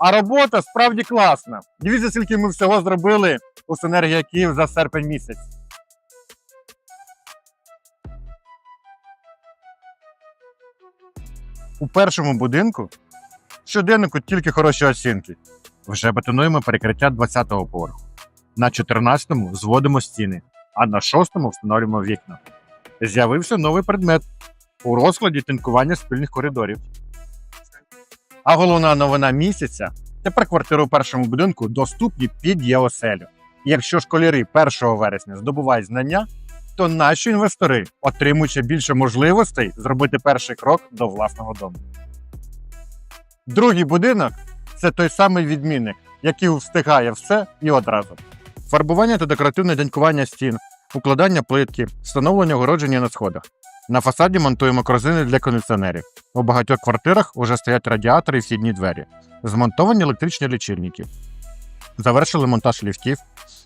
А робота справді класна. Дивіться, скільки ми всього зробили у Синергія Київ за серпень місяць. У першому будинку щоденнику тільки хороші оцінки. Вже бетонуємо перекриття 20-го поверху. На 14-му зводимо стіни, а на 6-му встановлюємо вікна. З'явився новий предмет у розкладі тинкування спільних коридорів. А головна новина місяця тепер квартири у першому будинку доступні під ЄОСЕЛю. Якщо школярі 1 вересня здобувають знання, то наші інвестори отримують більше можливостей зробити перший крок до власного дому. Другий будинок це той самий відмінник, який встигає все і одразу. Фарбування та декоративне дянькування стін, укладання плитки, встановлення огородження на сходах. На фасаді монтуємо корзини для кондиціонерів. У багатьох квартирах уже стоять радіатори і вхідні двері. Змонтовані електричні лічильники. Завершили монтаж ліфтів,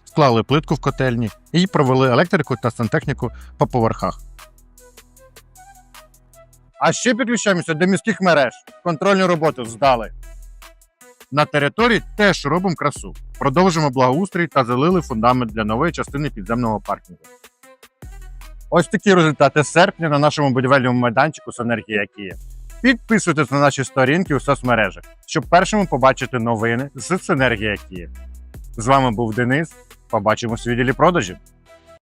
склали плитку в котельні і провели електрику та сантехніку по поверхах. А ще підключаємося до міських мереж. Контрольну роботу здали. На території теж робимо красу. Продовжимо благоустрій та залили фундамент для нової частини підземного паркінгу. Ось такі результати серпня на нашому будівельному майданчику Синергія Київ. Підписуйтесь на наші сторінки у соцмережах, щоб першими побачити новини з Синергія Київ. З вами був Денис. Побачимось у відділі продажів.